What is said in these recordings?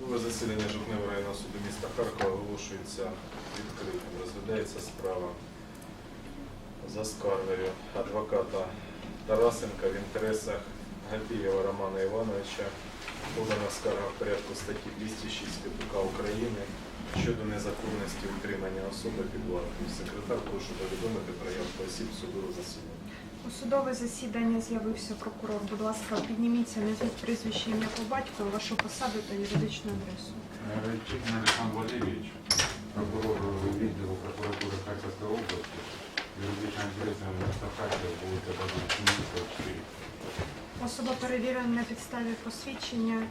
Судове засідання Жовтневого районного суду міста Харкова оголошується відкритим. Розглядається справа за скаргою адвоката Тарасенка в інтересах Гапієва Романа Івановича. Подана скарга в порядку статті 206 КПК України щодо незаконності утримання особи під вартою. Секретар прошу повідомити про явку осіб судового засідання. У судове засідання з'явився прокурор. Будь ласка, підніміться, назвіть прізвище ім'я по батькові, вашу посаду та юридичну адресу. Райчихин Александр Валерьевич, прокурор відділу прокуратури Харківської області, юридичним інтересом міста Харкова, вулиця 4. Особа перевірена на підставі посвідчення, е,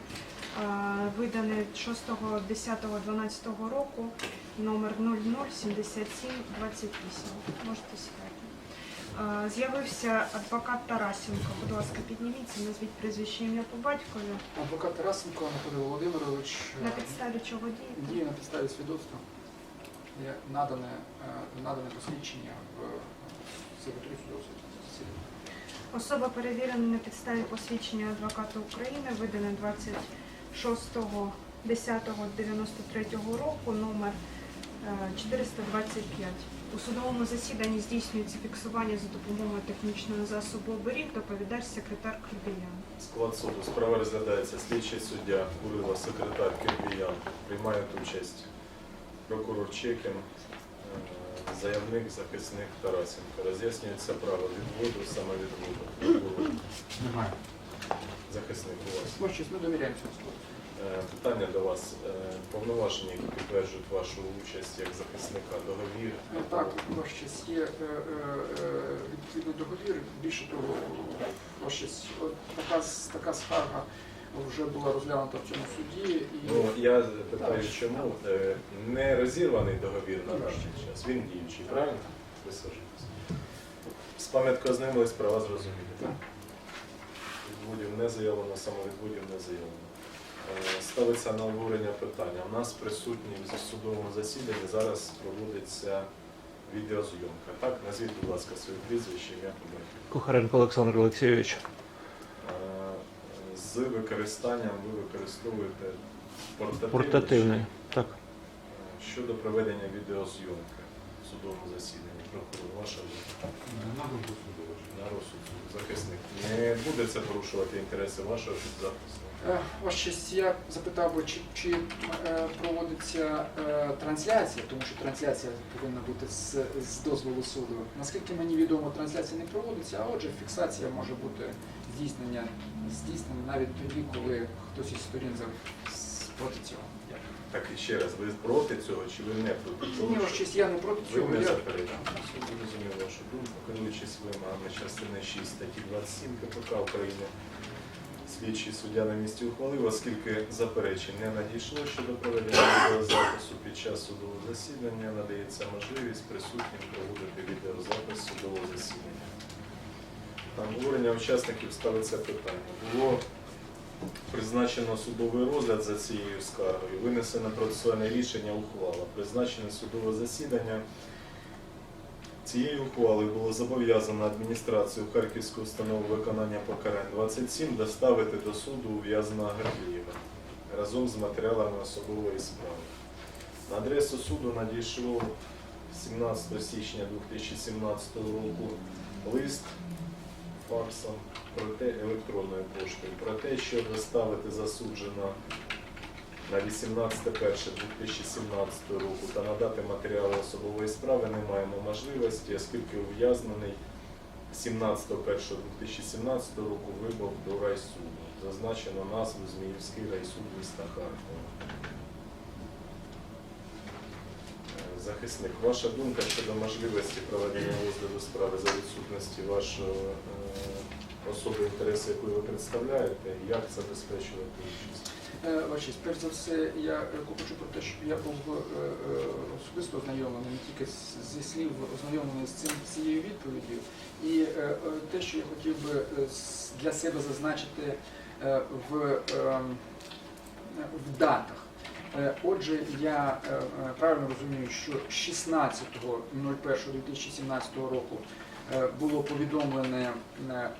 видане 6.10.12 року, номер 007728. Можете сідати. Е, З'явився адвокат Тарасенко. Будь ласка, підніміться, назвіть прізвище ім'я по батькові. Адвокат Тарасенко Анатолій Володимирович е, На підставі чого дієте? діє на підставі свідоцтва. Надане, е, надане посвідчення в секретарі судового засідання. Особа перевірена на підставі посвідчення адвоката України, видане 26.10.93 року, номер е, 425. У судовому засіданні здійснюється фіксування за допомогою технічного засобу оберіг, доповідач секретар Кирбіян. Склад суду. Справа розглядається слідчий суддя Курило, секретар Кирбіян. Приймають участь прокурор Чекін, е, заявник, захисник Тарасенко. Роз'яснюється право відводу, самовідводу. Немає. Захисник у вас. Ми довіряємо цьому складу. Е, Питання до вас. Е, Повноваження, які підтверджують вашу участь як захисника, договір. Е, Так, ваш честь, є е, е, е, відповідний договір. Більше того, ваш от така, така скарга вже була розглянута в цьому суді. І... Ну, я питаю, Так. чому Е, не розірваний договір на даний час. Він діючий, правильно? Висаджуйтесь. З пам'яткою ознайомились, права зрозуміли. Так. Відводів не заявлено, самовідводів не заявлено. Е, Ставиться на обговорення питання. У нас присутні в судовому засіданні зараз проводиться відеозйомка. Так, назвіть, будь ласка, своє прізвище, ім'я по. Кухаренко Олександр Олексійович. Е, З використанням ви використовуєте портативний Портативний. Так. Щодо проведення відеозйомки в судовому засіданні, прокурор, ваша? На розсуд захисник. Не буде це порушувати інтереси вашого підзахисного? Е, Ваш честь, я запитав би, чи, чи е, проводиться е, трансляція, тому що трансляція повинна бути з, з дозволу суду. Наскільки мені відомо, трансляція не проводиться, а отже, фіксація може бути здійснення, здійснена навіть тоді, коли хтось із сторін за- проти цього. Так і ще раз, ви проти цього чи ви не проти цього? Ні, честь, я не проти Ви не заперечуєте. Суд вашу думку, керуючись вимогами частини 6 статті 27 КПК України. Слідчий суддя на місці ухвалив, оскільки заперечень не надійшло щодо проведення відеозапису під час судового засідання, надається можливість присутнім проводити відеозапис судового засідання. На обговорення учасників ставиться питання. Було призначено судовий розгляд за цією скаргою, винесено процесуальне рішення ухвала. Призначене судове засідання. Цією ухвалою було зобов'язано адміністрацію Харківської установи виконання покарань 27 доставити до суду ув'язненого Гарлієва разом з матеріалами особової справи. На адресу суду надійшло 17 січня 2017 року лист факсом про те, електронною поштою про те, що доставити засуджено на 18.01.2017 року та надати матеріали особової справи не маємо можливості, оскільки ув'язнений 17.01.2017 року вибув до райсуду. Зазначено назву Зміївський райсуд міста Харкова. Захисник, ваша думка щодо можливості проведення розгляду справи за відсутності вашої е, особи інтересу, яку ви представляєте, як забезпечувати участь? Е, перш за все, я е, хочу про те, щоб я був е, особисто ознайомлений, не тільки зі слів ознайомлений з цим цією відповіддю. І те, що я хотів би для себе зазначити в, ем, в датах. Отже, я правильно розумію, що 16.01.2017 року е, було повідомлене е, е,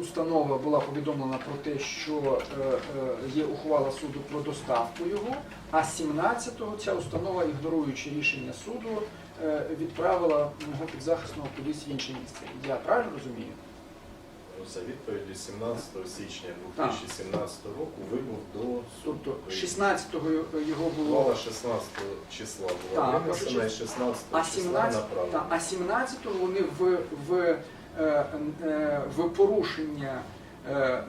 установа була повідомлена про те, що е, е, є ухвала суду про доставку його, а 17-го ця установа, ігноруючи рішення суду, е, відправила під підзахисного кудись в інше місце. Я правильно розумію? За відповіддю 17 січня 2017 року вибув до суду. Тобто 16-го його було, Ухвала 16 числа була Так, винесена і 16 а числа 17 направлена. та, а 17-го вони в, в, е, е, в порушення е, е,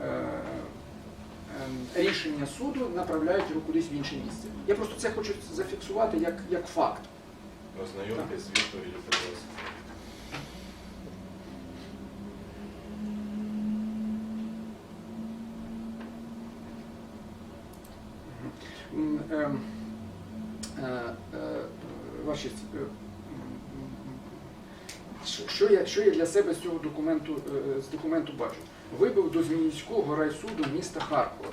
е, рішення суду направляють його кудись в інше місце. Я просто це хочу зафіксувати як, як факт. Ознайомтесь з відповіддю, будь ласка. М, ем, е, е, Ваші, е, що- що я, що я для себе з цього документу, е, з документу бачу? Вибув до Зміївського райсуду міста Харкова.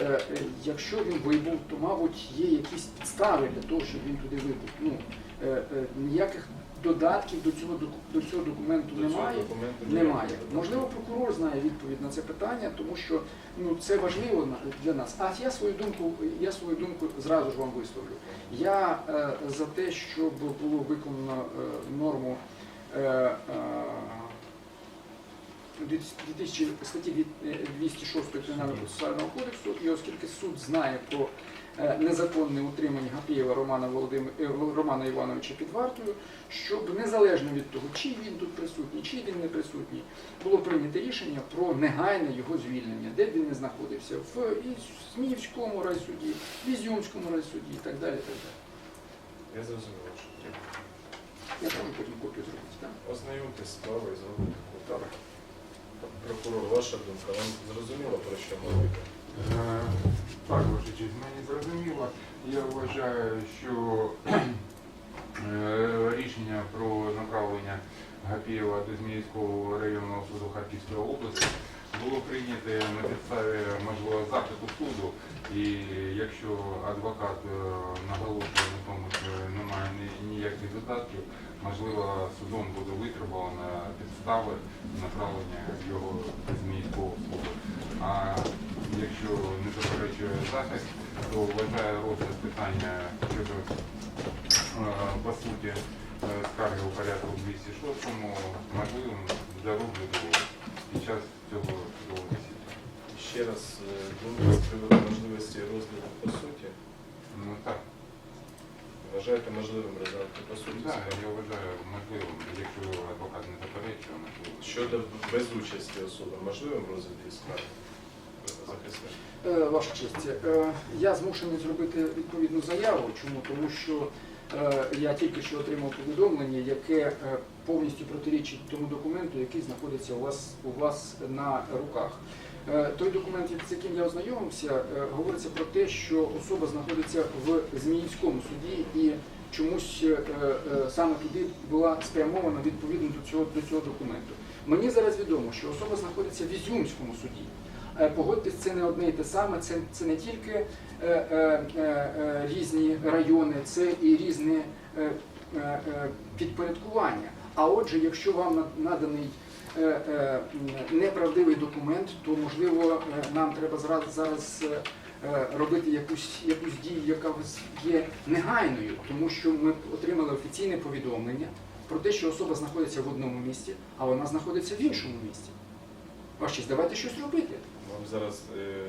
Е, е, Якщо він вибув, то, мабуть, є якісь підстави для того, щоб він туди вибув. Ну, е, е, ніяких додатків до цього, до цього документу До цього немає. документу Немає. Можливо, прокурор знає відповідь на це питання, тому що ну це важливо для нас. А я свою думку, я свою думку зразу ж вам висловлю. Я е, за те, щоб було виконано е, норму е, е, 2000 статті е, 206 Кримінального процесуального кодексу, і оскільки суд знає про е, незаконне утримання Гапієва Романа Володимир е, Романа Івановича під вартою, щоб незалежно від того, чи він тут присутній, чи він не присутній, було прийнято рішення про негайне його звільнення, де б він не знаходився, в і Сміївському райсуді, в Ізюмському райсуді і так далі. Так далі. Я зрозумів, що. Я можу потім копію зробити. Так? Ознайомтесь з справою, зробити. Прокурор, ваша думка, вам зрозуміло, про що мовити? Е, Так, ваша мені зрозуміло. Я вважаю, що е, рішення про направлення Гапієва до Зміївського районного суду Харківської області було прийняте на підставі можливо запиту суду. І якщо адвокат е, наголошує на тому, що немає ніяких додатків, можливо, судом буде витребувано підстави направлення його Зміївського суду. Якщо не заперечує захист, то вважає розгляд питання щодо е, по суті е, скарги у порядку 206 можливим для розгляду під час цього судового засідання. Ще раз е, думка з приводу можливості розгляду по суті. Ну так, Вважаєте можливим розглянути по суті? так, справу? я вважаю можливим, якщо адвокат не заперечує, можливо. Щодо без участі особи, можливим розгляд її скарги? Е, Ваша честь, е, я змушений зробити відповідну заяву. Чому? Тому що е, я тільки що отримав повідомлення, яке повністю протирічить тому документу, який знаходиться у вас, у вас на руках. Той документ, з яким я ознайомився, говориться про те, що особа знаходиться в Зміївському суді і чомусь саме туди була спрямована відповідно до цього, до цього документу. Мені зараз відомо, що особа знаходиться в Ізюмському суді. Е, Погодьтесь, це не одне і те саме, це, це не тільки е, е, е, е, різні райони, це і різне е, е, е, підпорядкування. А отже, якщо вам наданий е, е, неправдивий документ, то можливо нам треба зараз, зараз робити якусь, якусь дію, яка є негайною, тому що ми отримали офіційне повідомлення про те, що особа знаходиться в одному місці, а вона знаходиться в іншому місці. Ваш честь, давайте щось робити. Вам зараз е, е,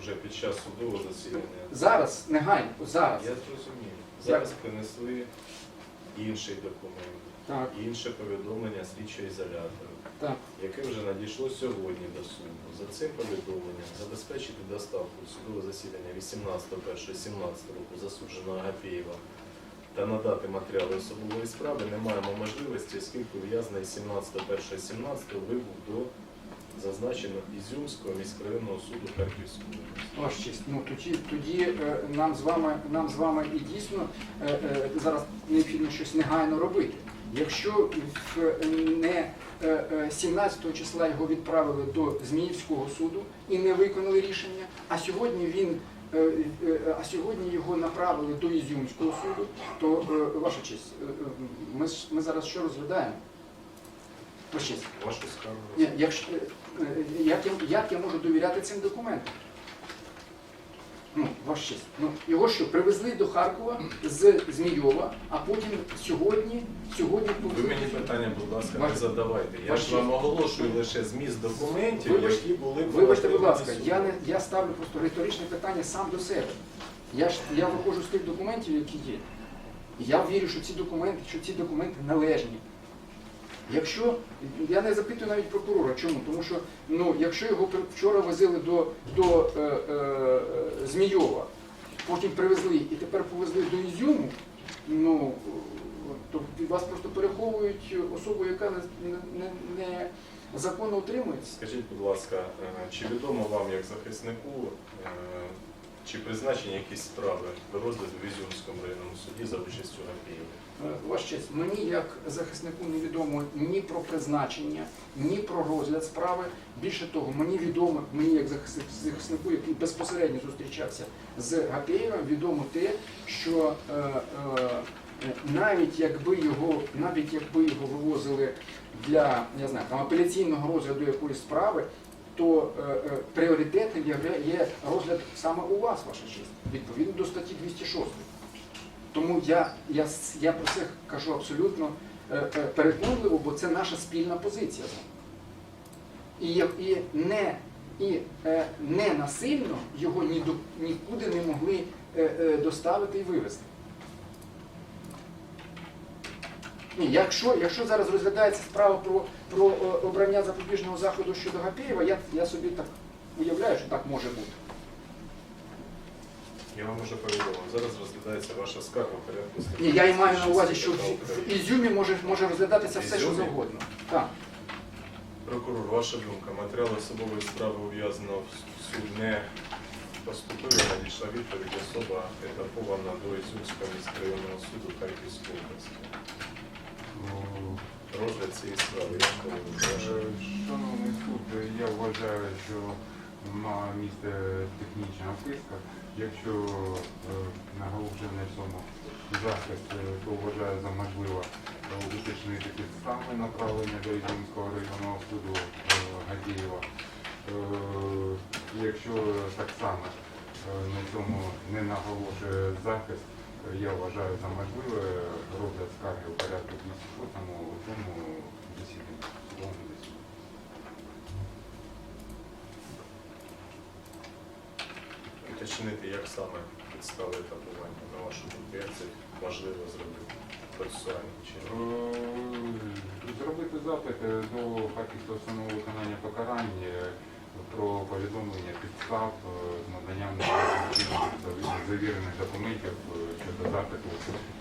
вже під час судового засідання. Зараз, негайно, зараз. Я зрозумів. Зараз принесли інший документ, Так, інше повідомлення слідчого ізолятора, так. яке вже надійшло сьогодні до суду. За цим повідомленням забезпечити доставку в судове засідання 18.01.17 року засудженого Агапєєва та надати матеріали особової справи не маємо можливості, оскільки ув'язаний 17.01.17 вибув до зазначеного Ізюмського міськрайонного суду Харківської області. Честь. Ну тоді, тоді е, нам з вами нам з вами і дійсно е, е, зараз необхідно щось негайно робити. Якщо в, не е, е, 17 числа його відправили до Зміївського суду і не виконали рішення, а сьогодні він. А сьогодні його направили до Ізюмського суду, то ваша честь, ми, ми зараз що розглядаємо? Честь. Вашу скаргу. Ні, якщо, е, е, як, я, як я можу довіряти цим документам? Ну, ваш честь. Ну, його що, привезли до Харкова з Змійова, а потім сьогодні, сьогодні Ви мені питання, будь ласка, не Ваш- задавайте. Я Ваш ж вам оголошую лише зміст документів, Вибач- які були Вибачте, будь ласка, я, не, я ставлю просто риторичне питання сам до себе. Я ж я виходжу з тих документів, які є. Я вірю, що ці документи, що ці документи належні. Якщо я не запитую навіть прокурора, чому? Тому що ну, якщо його вчора возили до, до е, е, Змійова, потім привезли і тепер повезли до Ізюму, ну то вас просто переховують особу, яка не, не, не законно утримується. Скажіть, будь ласка, е, чи відомо вам як захиснику, е, чи призначені якісь справи до розгляду в Ізюмському районному суді за участю Гапієва? Честь, мені як захиснику невідомо ні про призначення, ні про розгляд справи. Більше того, мені відомо, мені як захис- захиснику, який безпосередньо зустрічався з Гапєєвим, відомо те, що е, е, навіть якби його, навіть якби його вивозили для я знаю, там, апеляційного розгляду якоїсь справи, то е, е, пріоритетним є розгляд саме у вас, ваша честь, відповідно до статті 206. Тому я, я, я про це кажу абсолютно е, е, переконливо, бо це наша спільна позиція. І, і, не, і е, не насильно його ні до, нікуди не могли доставити і вивезти. Ні, якщо, якщо зараз розглядається справа про, про обрання запобіжного заходу щодо Гапєєва, я, я собі так уявляю, що так може бути. Я вам уже повідомив. Зараз розглядається ваша скарга в порядку статті Ні, я і маю на увазі, що в, в Ізюмі може, може розглядатися все, що Ізюмі? завгодно. Так. Прокурор, ваша думка, матеріали особової справи ув'язненого в суд не поступили, надійшла відповідь особа етапована до Ізюмського міськрайонного суду Харківської області. Ну, Розгляд цієї справи, як ви вважаєте? Шановний суд, я вважаю, що має місце технічна вписка. Якщо е, наголошений цьому захист, е, то вважаю за можливо е, уточнити підстави направлення до Ізюмського районного суду Гадієва. Якщо так само на цьому не наголошує захист, я вважаю за можливе розгляд скарги у порядку 206 у цьому засіданні, судовому засіданні. Уточнити, як саме підстави етапування, на вашу думку, як це можливо зробити процесуальним чином? Е, Зробити запит е, до Харківського установи виконання покарань про повідомлення підстав е, з наданням завірених документів щодо запиту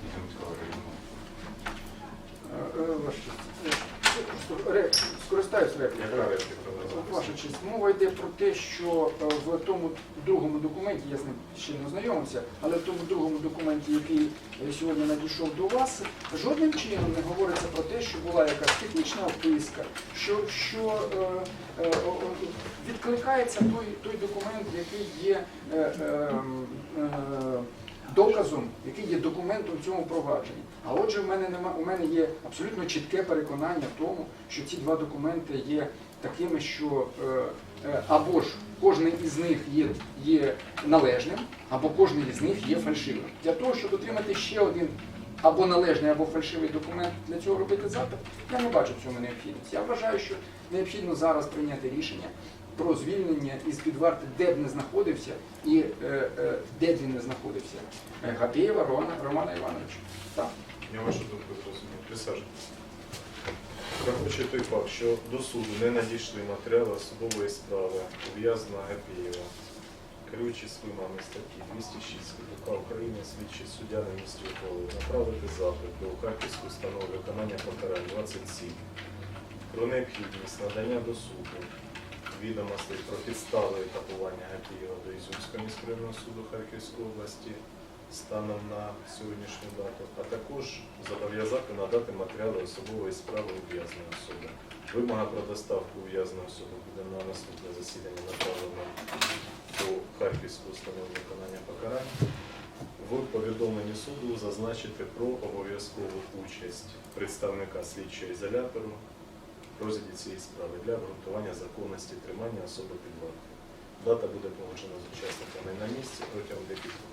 Ізюмського району. Скористаюсь реплікою. Ваша честь, мова йде про те, що е, в тому другому документі, я з ним ще не ознайомився, але в тому другому документі, який е, сьогодні надійшов до вас, жодним чином не говориться про те, що була якась технічна описка, що, що е, е, відкликається той, той документ, який є е, е, е, доказом, який є документом в цьому провадженні. А отже, в мене нема, у мене є абсолютно чітке переконання в тому, що ці два документи є такими, що е, е, або ж кожен із них є, є належним, або кожен із них є фальшивим. Для того, щоб отримати ще один або належний, або фальшивий документ, для цього робити запит, я не бачу в цьому необхідності. Я вважаю, що необхідно зараз прийняти рішення про звільнення із під варти, де б не знаходився і е, е, де б він не знаходився. Е, Гапєєва Романа, Романа Івановича. Так. Я вашу думку зрозумів. Присаджуйтесь. Враховуючи той факт, що до суду не надійшли матеріали особової справи ув'язненого Гапієва, керуючись вимогами статті 206 КПК України, слідчий суддя на місці ухвалив направити запит до Харківської установи виконання покарань 27 про необхідність надання до суду відомостей про підстави етапування Гапієва до Ізюмського міськрайонного суду Харківської області станом на сьогоднішню дату, а також зобов'язати надати матеріали особової справи ув'язаної особи. Вимога про доставку ув'язаної особи буде на наступне засідання направлена до Харківської установи виконання покарань. В повідомленні суду зазначити про обов'язкову участь представника слідчого ізолятору розгляді цієї справи для обґрунтування законності тримання особи під вартою. Дата буде погоджена з учасниками на місці протягом декількох